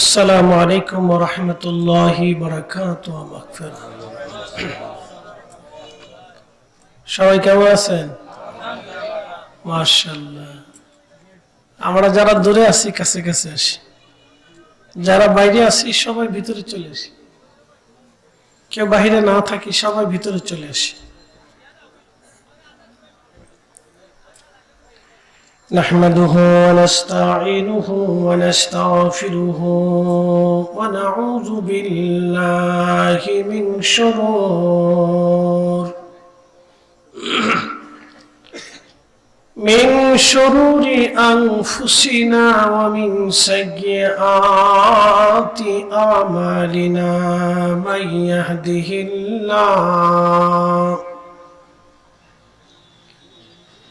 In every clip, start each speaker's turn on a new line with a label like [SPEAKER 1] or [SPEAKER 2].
[SPEAKER 1] আসসালামু আলাইকুম রহমতুল্লাহি সবাই কেমন আছেন? মার্শাল্লাহ আমরা যারা দূরে আছি, কাছে কাছে আসি। যারা বাইরে আসি সবাই ভিতরে চলে আসি। কেউ বাহিরে না থাকি, সবাই ভিতরে চলে আসি। نحمده ونستعينه ونستغفره ونعوذ بالله من شرور من شرور أنفسنا ومن سيئات أعمالنا من يهده الله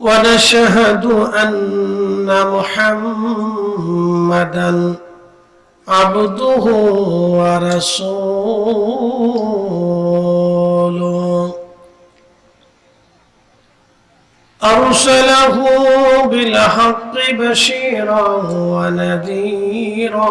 [SPEAKER 1] ونشهد أن محمدا عبده ورسوله. أرسله بالحق بشيرا ونذيرا.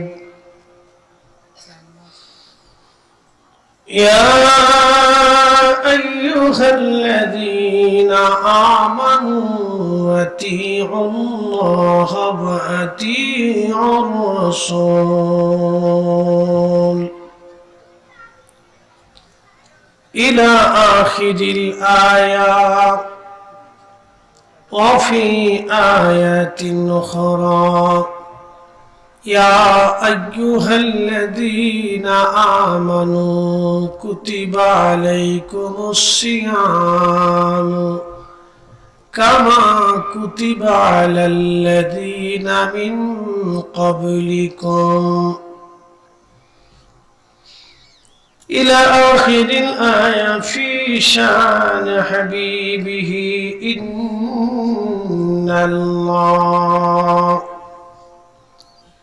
[SPEAKER 1] يا أيها الذين آمنوا أطيعوا الله وأطيعوا الرسول. إلى آخر الآية وفي آيات أخرى. يا أيها الذين آمنوا كتب عليكم الصيام كما كتب على الذين من قبلكم. إلى آخر الآية في شأن حبيبه إن الله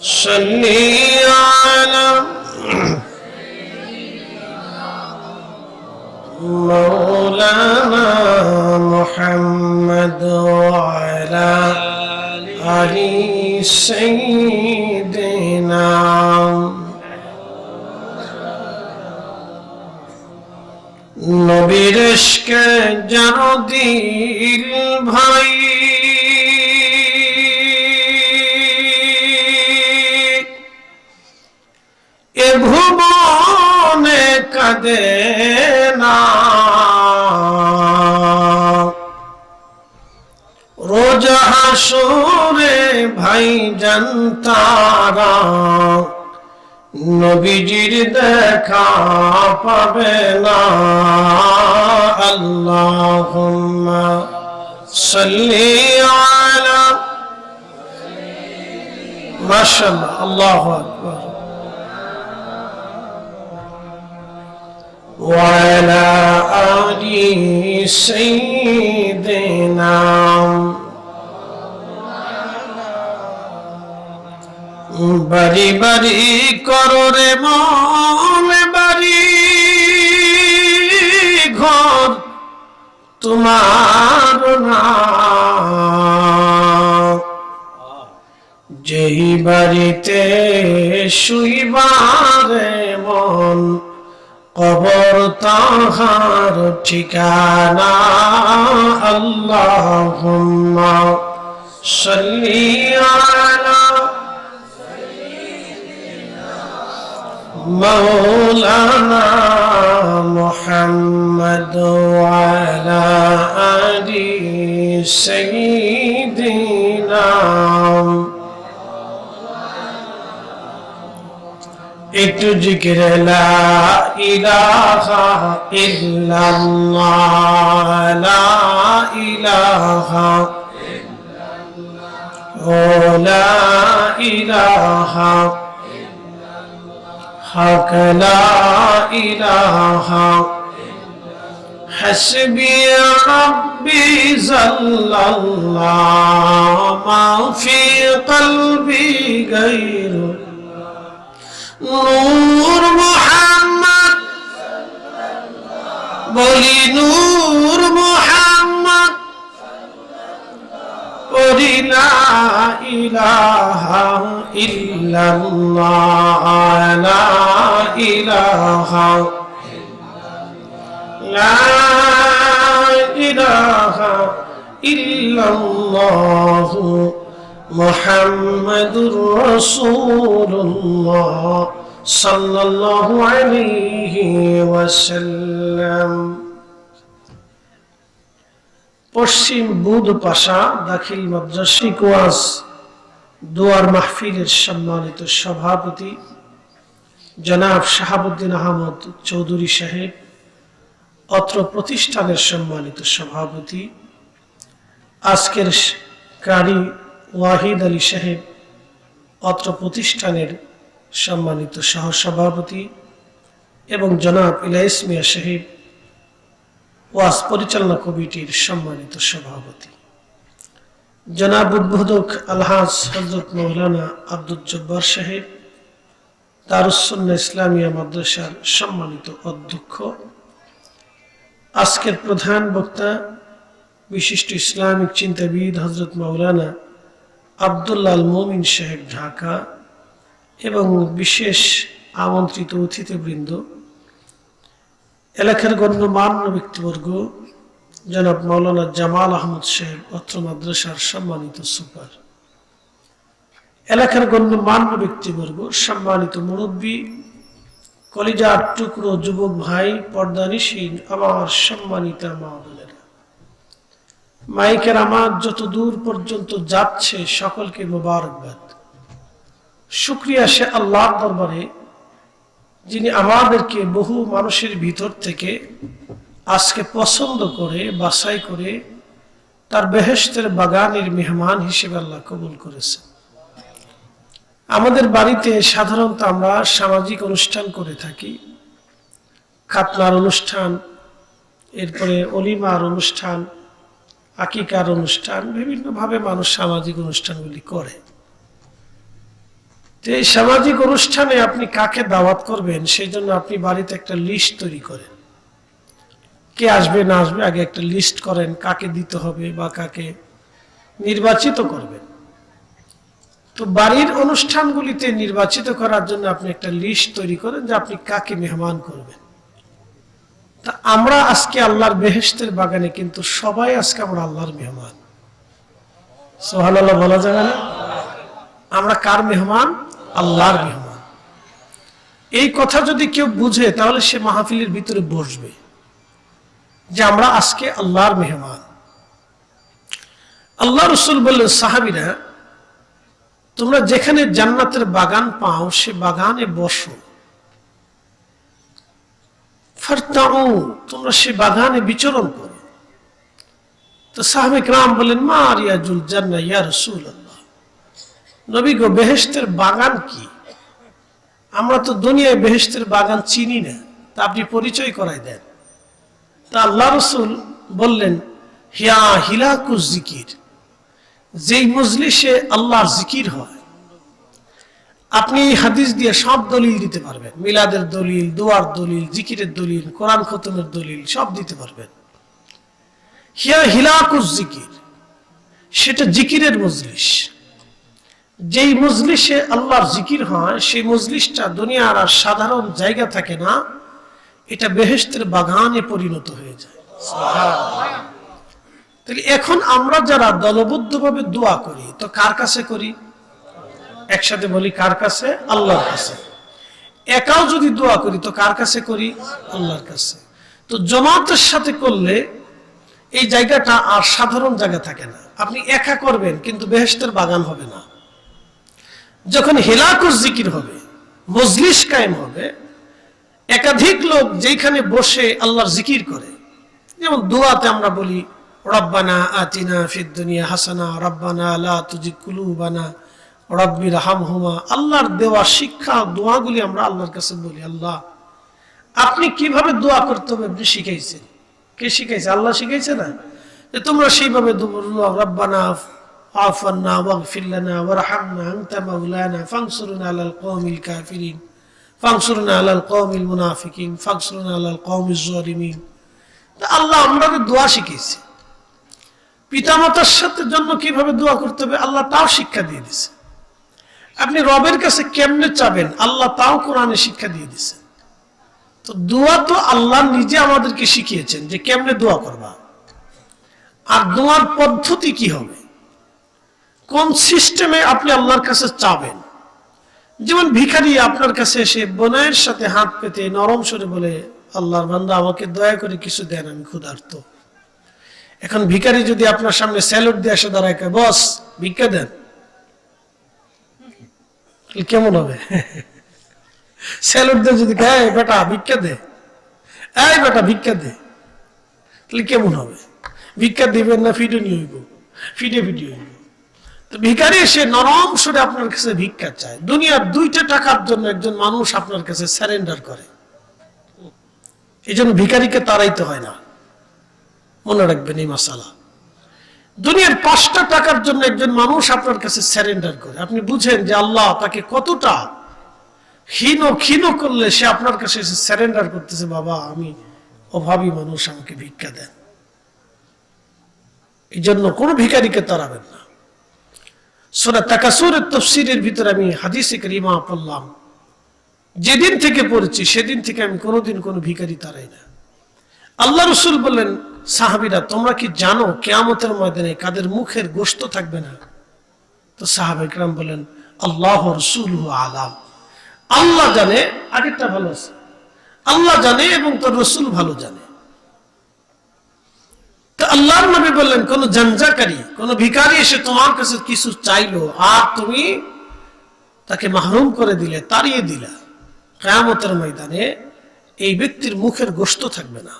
[SPEAKER 1] صل على مولانا محمد وعلى آل سيدنا নবীর এসকে যেন দিল ভাই ভুবনে কাঁদে না। রোজ হাসরে ভাই জানতারা নবীজির দেখা পাবে না। আল্লাহুম্মা সাল্লি আলা মাশাআল্লাহ আল্লাহু আকবার। وعلى آل سيدنا বাড়ি বাড়ি কররে মন বাড়ি ঘর তোমার না যেই বাড়িতে শুইবারে মন কবর তাহার ঠিকানা আল্লাহ মৌলানা মোহাম্মদ আলা আদি সঈদিনা একটু জিকির লা ইলাহা ইল্লাল্লাহ লা ইলাহা ও লা ইলাহা حق لا إله حسبي ربي زل الله ما في قلبي غير নূর মোহাম্মদ। বলি নূর মোহাম্মদ। করি লা ইলাহা ইল্লাল্লাহ লা ইলাহা লা ইলাহা ইল্লাল্লাহ। মুহাম্মাদুর রাসূলুল্লাহ সাল্লাল্লাহু আলাইহি ওয়াসাল্লাম। পশ্চিম বুধ পাশা দাখিল মাদ্রাসিক ওয়াজ দুয়ার মাহফিলের সম্মানিত সভাপতি জনাব শাহাবুদ্দিন আহমদ চৌধুরী সাহেব, অত্র প্রতিষ্ঠানের সম্মানিত সভাপতি, আজকের কারি ওয়াহিদ আলী সাহেব, অত্র প্রতিষ্ঠানের সম্মানিত সহসভাপতি এবং জনাব ইলাইস মিয়া সাহেব, ওয়াজ পরিচালনা কমিটির সম্মানিত সভাপতি। জনাব উদ্বোধক আলহাজ হজরত মৌলানা আব্দুল জব্বার সাহেব দারুসন্না ইসলামিয়া মাদ্রাসার সম্মানিত অধ্যক্ষ। আজকের প্রধান বক্তা, বিশিষ্ট ইসলামিক চিন্তাবিদ হজরত মৌলানা আবদুল্লাহ মমিন সাহেব ঢাকা এবং বিশেষ আমন্ত্রিত অতিথিবৃন্দ। এলাকার গণ্যমান্য ব্যক্তিবর্গ, জনাব মৌলানা জামাল আহমদ সাহেব, অত্র মাদ্রাসার সম্মানিত সুপার। এলাকার গণ্যমান্য ব্যক্তিবর্গ, সম্মানিত মুরব্বী, কলিজার টুকরো যুবক ভাই, পর্দানিসীন, আমার সম্মানিত মা মাইকের আমার যত দূর পর্যন্ত যাচ্ছে সকলকে মোবারকবাদ। শুক্রিয়া সে আল্লাহর দরবারে, যিনি আমাদেরকে বহু মানুষের ভিতর থেকে আজকে পছন্দ করে, বাছাই করে, তার বেহেস্তের বাগানের মেহমান হিসেবে আল্লাহ কবুল করেছেন। আমাদের বাড়িতে সাধারণত আমরা সামাজিক অনুষ্ঠান করে থাকি। খাতনার অনুষ্ঠান, এরপরে অলিমার অনুষ্ঠান আকিকার অনুষ্ঠান, বিভিন্নভাবে মানুষ সামাজিক অনুষ্ঠানগুলি করে। তো এই সামাজিক অনুষ্ঠানে আপনি কাকে দাওয়াত করবেন, সেই জন্য আপনি বাড়িতে একটা লিস্ট তৈরি করেন। কে আসবে, না আসবে, আগে একটা লিস্ট করেন, কাকে দিতে হবে বা কাকে নির্বাচিত করবেন। তো বাড়ির অনুষ্ঠানগুলিতে নির্বাচিত করার জন্য আপনি একটা লিস্ট তৈরি করেন যে আপনি কাকে মেহমান করবেন। তা আমরা আজকে আল্লাহর বেহেস্তের বাগানে কিন্তু সবাই আজকে আমরা আল্লাহর মেহমান। সোহান আল্লাহ বলা যাবে না? আমরা কার মেহমান? আল্লাহর মেহমান। এই কথা যদি কেউ বুঝে, তাহলে সে মাহফিলের ভিতরে বসবে যে আমরা আজকে আল্লাহর মেহমান। আল্লাহ রসুল বললেন, সাহাবিরা, তোমরা যেখানে জান্নাতের বাগান পাও, সে বাগানে বসো। তোমরা সে বাগানে বিচরণ করো। তো সাহাবিক রাম বলেন মা রিয়াজুল জান্না ইয়া রসুল নবী গো বেহেস্তের বাগান কি? আমরা তো দুনিয়ায় বেহেস্তের বাগান চিনি না, তা আপনি পরিচয় করাই দেন। তা আল্লাহ রসুল বললেন, হিয়া হিলাকুস জিকির, যেই মজলিসে আল্লাহর জিকির হয় আপনি এই হাদিস দিয়ে সব দলিল দিতে পারবেন। মিলাদের দলিল, দোয়ার দলিল, জিকিরের দলিল, কোরআন খতমের দলিল, সব দিতে পারবেন। হিয়া হিলাকুস জিকির। সেটা জিকিরের মজলিস। যেই মজলিসে আল্লাহর জিকির হয়, সেই মজলিসটা দুনিয়ার আর সাধারণ জায়গা থাকে না, এটা বেহেস্তের বাগানে পরিণত হয়ে যায়। তাহলে এখন আমরা যারা দলবদ্ধভাবে দোয়া করি, তো কার কাছে করি? একসাথে বলি, কার কাছে? আল্লাহর কাছে। একাও যদি দোয়া করি, তো কার কাছে করি? আল্লাহর কাছে। তো জমাতের সাথে করলে এই জায়গাটা আর সাধারণ জায়গা থাকে না। আপনি একা করবেন, কিন্তু বেহেস্তের বাগান হবে না। যখন হেলাকুর জিকির হবে, মজলিস কায়েম হবে, একাধিক লোক যেখানে বসে আল্লাহর জিকির করে, যেমন দোয়াতে আমরা বলি, রব্বানা আতিনা ফিদ্দুনিয়া হাসানা, রব্বানা লা তুজি কুলুবানা। রব্বির হামহুমা আল্লাহর দেওয়া শিক্ষা, দোয়াগুলি আমরা আল্লাহর কাছে বলি, আল্লাহ, আপনি কীভাবে দোয়া করতে হবে আপনি শিখাইছেন? কে শিখাইছে? আল্লাহ শিখাইছে না? যে তোমরা সেইভাবে আলাল আলাল আল্লাহ দোয়া পিতামাতার সাথে জন্য কীভাবে দোয়া করতে হবে, আল্লাহ তাও শিক্ষা দিয়ে দিছে আপনি রবের কাছে কেমনে চাবেন? আল্লাহ তাও কোরআনে শিক্ষা দিয়ে দিছে তো দোয়া তো আল্লাহ নিজে আমাদেরকে শিখিয়েছেন যে কেমনে দোয়া করবা। আর দোয়ার পদ্ধতি কি হবে? কোন সিস্টেমে আপনি আল্লাহর কাছে চাবেন? যেমন ভিখারি আপনার কাছে এসে বোনের সাথে হাত পেতে নরম সরে বলে, আল্লাহর বান্দা, আমাকে দয়া করে কিছু দেন, আমি ক্ষুধার্ত। এখন ভিখারি যদি আপনার সামনে স্যালুট দিয়ে এসে দাঁড়ায়, বস, ভিক্ষা দেন। কেমন হবে? স্যালুট দিয়ে যদি "এই বেটা ভিক্ষা দে। এই বেটা ভিক্ষা দে। তাহলে কেমন হবে? ভিক্ষা দিবেন না, ফিডে নিয়ে হইব। ফিডে ফিডে হইব। তো ভিখারি এসে নরম সুরে আপনার কাছে ভিক্ষা চায়। দুনিয়ার দুইটা টাকার জন্য একজন মানুষ আপনার কাছে স্যারেন্ডার করে। এই জন্য ভিখারিকে তাড়াইতে হয় না। মনে রাখবেন এই মশালা দুনিয়ার পাঁচটা টাকার জন্য একজন মানুষ আপনার কাছে স্যারেন্ডার করে। আপনি বুঝেন যে আল্লাহ তাকে কতটা ক্ষীণ ক্ষীণ করলে সে আপনার কাছে এসে স্যারেন্ডার করতেছে, বাবা, আমি অভাবী মানুষ, আমাকে ভিক্ষা দেন। এই জন্য কোনো ভিখারিকে তাড়াবেন না। সোনা তাকাসুরের তফসিরের ভিতরে আমি হাদিসে করিমা পড়লাম। যেদিন থেকে পড়েছি, সেদিন থেকে আমি কোনোদিন কোনো ভিখারি তারাই না। আল্লাহ রসুল বললেন সাহাবিরা, তোমরা কি জানো কেয়ামতের ময়দানে কাদের মুখের গোস্ত থাকবে না? তো সাহাবিকরাম বলেন, আল্লাহ রসুল আলাম। আল্লাহ জানে, আগেরটা ভালো আছে। আল্লাহ জানে এবং তোর রসুল ভালো জানে। তো আল্লাহর নবী বললেন, কোন জঞ্জাকারী কোন ভিখারি এসে তোমার কাছে কিছু চাইলো, আর তুমি তাকে মাহরুম করে দিলে, তাড়িয়ে দিলা, কেয়ামতের ময়দানে এই ব্যক্তির মুখের গোস্ত থাকবে না।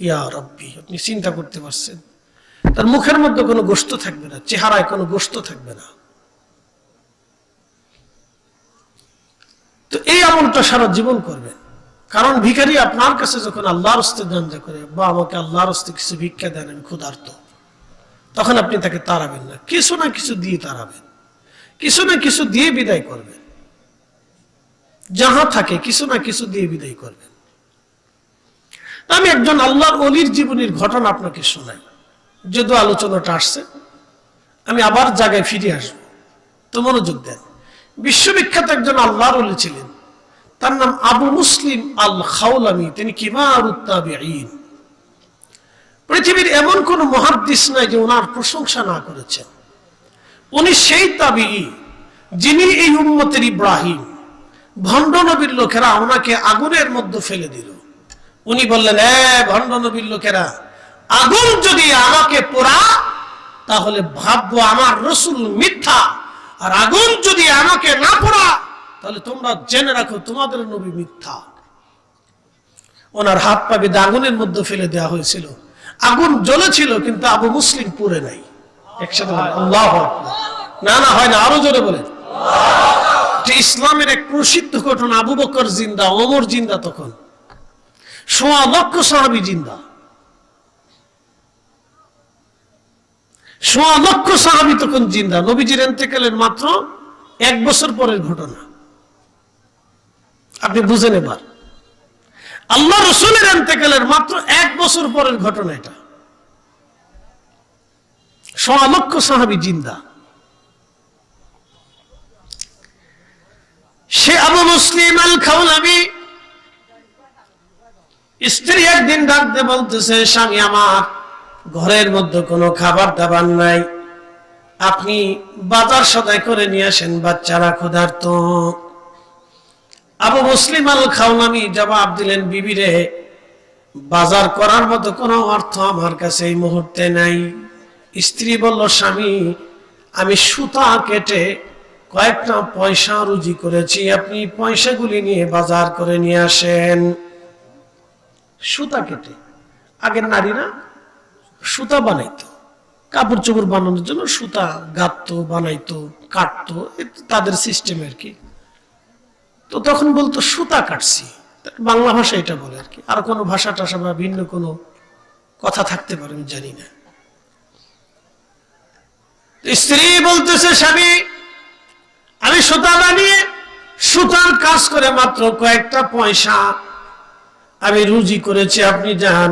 [SPEAKER 1] ইয়া রব্বি, আপনি চিন্তা করতে পারছেন। তার মুখের মধ্যে কোনো গোস্ত থাকবে না, চেহারায় কোনো গোস্ত থাকবে না। তো এই আমলটা সারা জীবন করবেন। কারণ ভিখারি আপনার কাছে যখন আল্লাহর হস্তে জানজা করে বা আমাকে আল্লাহর হস্তে কিছু ভিক্ষা দেন, আমি ক্ষুধার্ত। তখন আপনি তাকে তাড়াবেন না, কিছু না কিছু দিয়ে তাড়াবেন। কিছু না কিছু দিয়ে বিদায় করবেন। যাহা থাকে কিছু না কিছু দিয়ে বিদায় করবেন। আমি একজন আল্লাহর অলির জীবনের ঘটনা আপনাকে শোনাই। যদিও আলোচনাটা আসছে, আমি আবার জায়গায় ফিরে আসব। তো মনোযোগ দেন। বিশ্ববিখ্যাত একজন আল্লাহর অলি ছিলেন। তার নাম আবু মুসলিম আল খাউলামি তিনি কিমার উত্তাবিঈন পৃথিবীর এমন কোন মহাদ্দিস নাই যে ওনার প্রশংসা না করেছেন। উনি সেই তাবি যিনি এই উম্মতের ইব্রাহিম। ভণ্ড নবীর লোকেরা ওনাকে আগুনের মধ্যে ফেলে দিল। উনি বললেন ভণ্ড লোকেরা, আগুন যদি আমাকে পোড়া, তাহলে ভাববো আমার রসুল মিথ্যা। আর আগুন যদি আমাকে না পোড়া, তাহলে তোমরা জেনে রাখো তোমাদের নবী মিথ্যা। ওনার হাত পা বেঁধে আগুনের মধ্যে ফেলে দেওয়া হয়েছিল। আগুন জ্বলেছিল, কিন্তু আবু মুসলিম পুরে নাই। একসাথে না না, হয় না, আরও জোরে বলেন। ইসলামের এক প্রসিদ্ধ ঘটনা, আবু বকর জিন্দা, ওমর জিন্দা তখন। সোয়া লক্ষ সাহাবি জিন্দা। সোয়া লক্ষ সাহাবি তখন জিন্দা। নবীজির এন্তেকালের মাত্র এক বছর পরের ঘটনা। আপনি বুঝেন এবার। আল্লাহ রসুলের এন্তেকালের মাত্র এক বছর পরের ঘটনা এটা। সোয়া লক্ষ সাহাবি জিন্দা সে আবু মুসলিম আল খাউলাবি স্ত্রী একদিন ডাকতে বলতেছে, স্বামী আমার, ঘরের মধ্যে কোনো খাবার দাবার নাই। আপনি বাজার সদাই করে নিয়ে আসেন, বাচ্চারা ক্ষুধার্ত। আবু মুসলিম আল খাওনামি জবাব দিলেন বিবিরে বাজার করার মতো কোনো অর্থ আমার কাছে এই মুহূর্তে নাই। স্ত্রী বলল, স্বামী, আমি সুতা কেটে কয়েকটা পয়সা রুজি করেছি। আপনি পয়সাগুলি নিয়ে বাজার করে নিয়ে আসেন। সুতা কেটে। আগের নারীরা সুতা বানাইতো। কাপড় চোপড় বানানোর জন্য সুতা গাঁততো, বানাইতো, কাটতো তাদের সিস্টেম আর কি তো তখন বলতো, সুতা কাটছি। বাংলা ভাষা এটা বলে আর কি আর কোনো ভাষা টাষা বা ভিন্ন কোনো কথা থাকতে পারে, আমি জানি না। স্ত্রী বলতেছে, স্বামী, আমি সুতা বানিয়ে সুতার কাজ করে মাত্র কয়েকটা পয়সা আমি রুজি করেছি, আপনি যান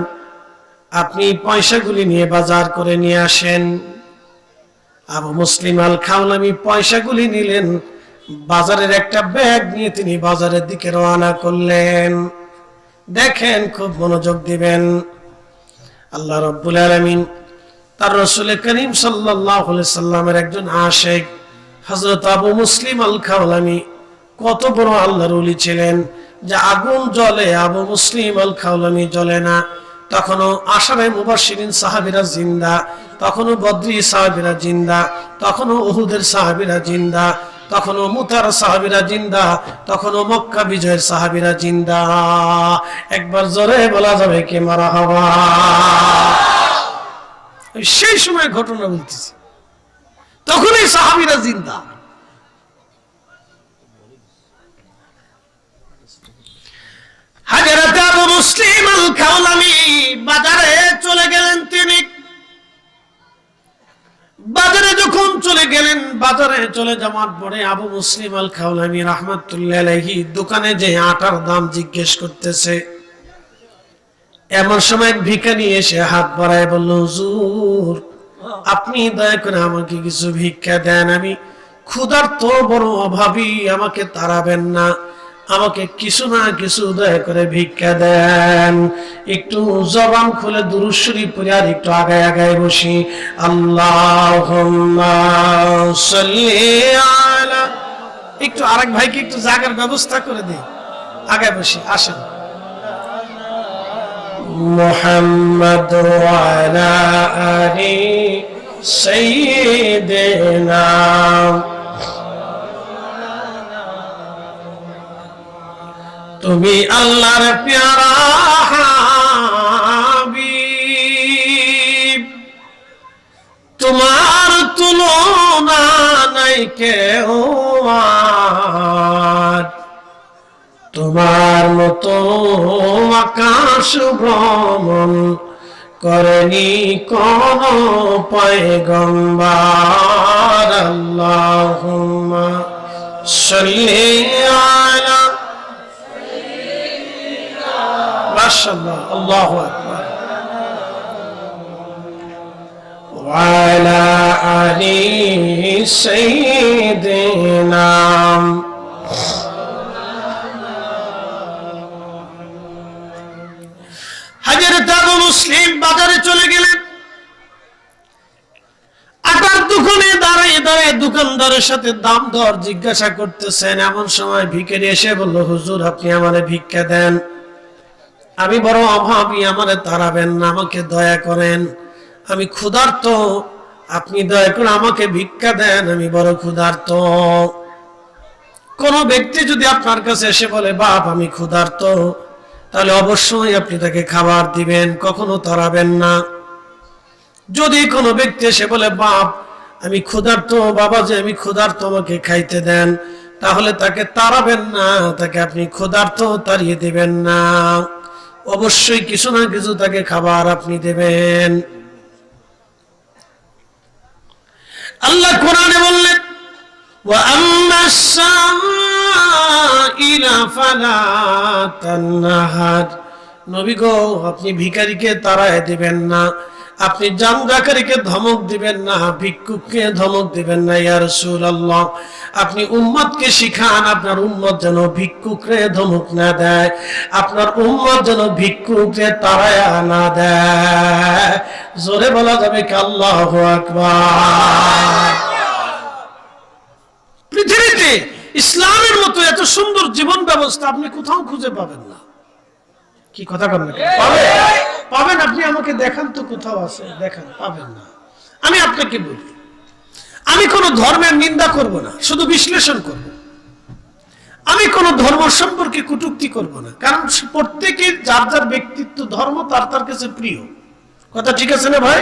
[SPEAKER 1] আপনি পয়সাগুলি নিয়ে বাজার করে নিয়ে আসেন। আবু মুসলিম আল খাওলামি পয়সাগুলি নিলেন, বাজারের একটা ব্যাগ নিয়ে তিনি বাজারের দিকে রওনা করলেন। দেখেন, খুব মনোযোগ দিবেন। আল্লাহ রব্বুল আলমিন তার রসুল করিম সাল্লামের একজন আশেক হজরত আবু মুসলিম আল খাওলামি কত বড় আল্লাহর উলি ছিলেন। যে আগুন জ্বলে, আবু মুসলিম আল খাওলামি জ্বলে না। তখনও আসামে মুবাসিরিন সাহাবিরা জিন্দা, তখনও বদ্রি সাহাবিরা জিন্দা, তখনও ওহুদের সাহাবিরা জিন্দা, তখনও মুতার সাহাবিরা জিন্দা, তখনও মক্কা বিজয়ের সাহাবিরা জিন্দা। একবার জোরে বলা যাবে কে মারা হওয়া? সেই সময় ঘটনা বলতেছি। তখনই সাহাবিরা জিন্দা। বাজারে যখন চলে গেলেন, বাজারে চলে পরে আবু মুসলিম দোকানে যে আটার দাম জিজ্ঞেস করতেছে, এমন সময় ভিখারি এসে হাত বাড়ায় বলল, হুজুর, আপনি দয়া করে আমাকে কিছু ভিক্ষা দেন। আমি ক্ষুধার তো বড় অভাবী, আমাকে তাড়াবেন না। আমাকে কিছু না কিছু দয়া করে ভিক্ষা দেন একটু জবান খুলে দুরুশ্বরী পরে আর একটু আগায় আগায় বসি আল্লাহ একটু আরেক ভাইকে একটু জাগার ব্যবস্থা করে দিই আগায় বসি আসেন محمد وعلى آل سيدنا তুমি আল্লাহর প্যারা তোমার তুলনা নাই কেউ তোমার মতো আকাশ ভ্রমণ করেনি কোন পয়গম্বার। আল্লাহুম্মা সাল্লি মাশাআল্লাহ আল্লাহু আকবার وعلى آل سيدنا হাজারত আবু মুসলিম বাজারে চলে গেলেন আটার দোকানে দাঁড়িয়ে দাঁড়িয়ে দোকানদারের সাথে দাম দর জিজ্ঞাসা করতেছেন এমন সময় ভিখারি এসে বলল হুজুর আপনি আমারে ভিক্ষা দেন আমি বড় অভাবী আমারে তাড়াবেন না, আমাকে দয়া করেন। আমি ক্ষুধার্ত, আপনি দয়া করে আমাকে ভিক্ষা দেন, আমি বড় ক্ষুধার্ত। কোন ব্যক্তি যদি আপনার কাছে এসে বলে, বাপ, আমি ক্ষুধার্ত, তাহলে অবশ্যই আপনি তাকে খাবার দিবেন, কখনো তাড়াবেন না। যদি কোনো ব্যক্তি এসে বলে, বাপ, আমি ক্ষুধার্ত, বাবা যে, আমি ক্ষুধার্ত, আমাকে খাইতে দেন, তাহলে তাকে তাড়াবেন না, তাকে আপনি ক্ষুধার্ত তাড়িয়ে দিবেন না। অবশ্যই কিছু না কিছু তাকে খাবার আপনি দেবেন। আল্লাহ কোরআনে বললেন নবী গো, আপনি ভিকারিকে তারায় দেবেন না। আপনি জামদাকারীকে ধমক দিবেন না, ভিক্ষুককে ধমক দিবেন না, ইয়া রাসূলুল্লাহ। আপনি উম্মতকে শিখান, আপনার উম্মত যেন ভিক্ষুকরে ধমক না দেয়, আপনার উম্মত যেন ভিক্ষুককে তাড়ায় না দেয়। জোরে বলা যাবে কি আল্লাহু আকবার। পৃথিবীতে ইসলামের মতো এত সুন্দর জীবন ব্যবস্থা আপনি কোথাও খুঁজে পাবেন না। কি কথা কন? পাবেন? আপনি আমাকে দেখান তো কোথাও আছে। দেখান, পাবেন না। আমি আপনাকে বলি, আমি কোন ধর্মের নিন্দা করব না, শুধু বিশ্লেষণ করব। আমি কোন ধর্ম সম্পর্কে কটূক্তি করব না, কারণ প্রত্যেকের যার যার ব্যক্তিত্ব, ধর্ম তার তার কাছে প্রিয়। কথা ঠিক আছে না ভাই?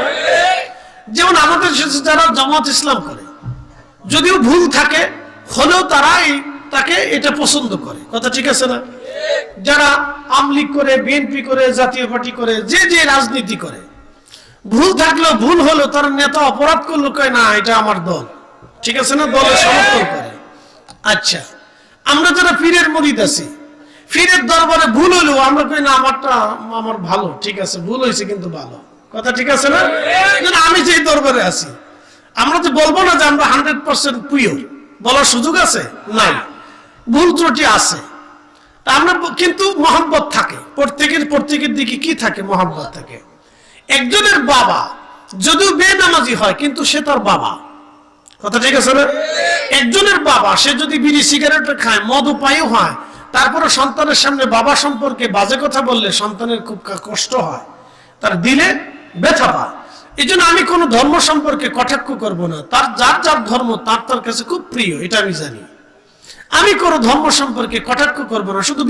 [SPEAKER 1] যেমন আমাদের দেশে যারা জামাত ইসলাম করে, যদিও ভুল থাকে, হলেও তারা তাকে এটা পছন্দ করে। কথা ঠিক আছে না? যারা আমলিগ করে বিএনপি করে, জাতীয় পার্টি করে, যে যে রাজনীতি করে, ভুল থাকলেও ভুল হলো, তার নেতা অপরাধ করল, কয় না, এটা আমার দল। ঠিক আছে না? দলে সমর্থন করে। আচ্ছা আমরা যারা পীরের মরিদ আছি পীরের দরবারে ভুল হলো, আমরা কই না, আমারটা আমার ভালো, ঠিক আছে, ভুল হয়েছে কিন্তু ভালো। কথা ঠিক আছে না? আমি যে দরবারে আছি, আমরা তো বলব না যে আমরা হান্ড্রেড পার্সেন্ট পিওর বলার সুযোগ আছে? নাই। ভুল ত্রুটি আছে। তা আমরা কিন্তু মহাব্বত থাকে। প্রত্যেকের প্রত্যেকের দিকে কি থাকে? মহাব্বত থাকে। একজনের বাবা যদিও বেনামাজি হয়, কিন্তু সে তার বাবা। কথা ঠিক আছে একজনের বাবা, সে যদি বিড়ি সিগারেট খায়, মদ উপায়ও হয়, তারপরে সন্তানের সামনে বাবা সম্পর্কে বাজে কথা বললে সন্তানের খুব কষ্ট হয়, তার দিলে ব্যথা পায়। এই আমি কোনো ধর্ম সম্পর্কে কটাক্ষ করব না। তার, যার যার ধর্ম, তার তার কাছে খুব প্রিয়, এটা আমি জানি। আমি কোনো ধর্ম সম্পর্কে কটাক্ষ করব না শুধু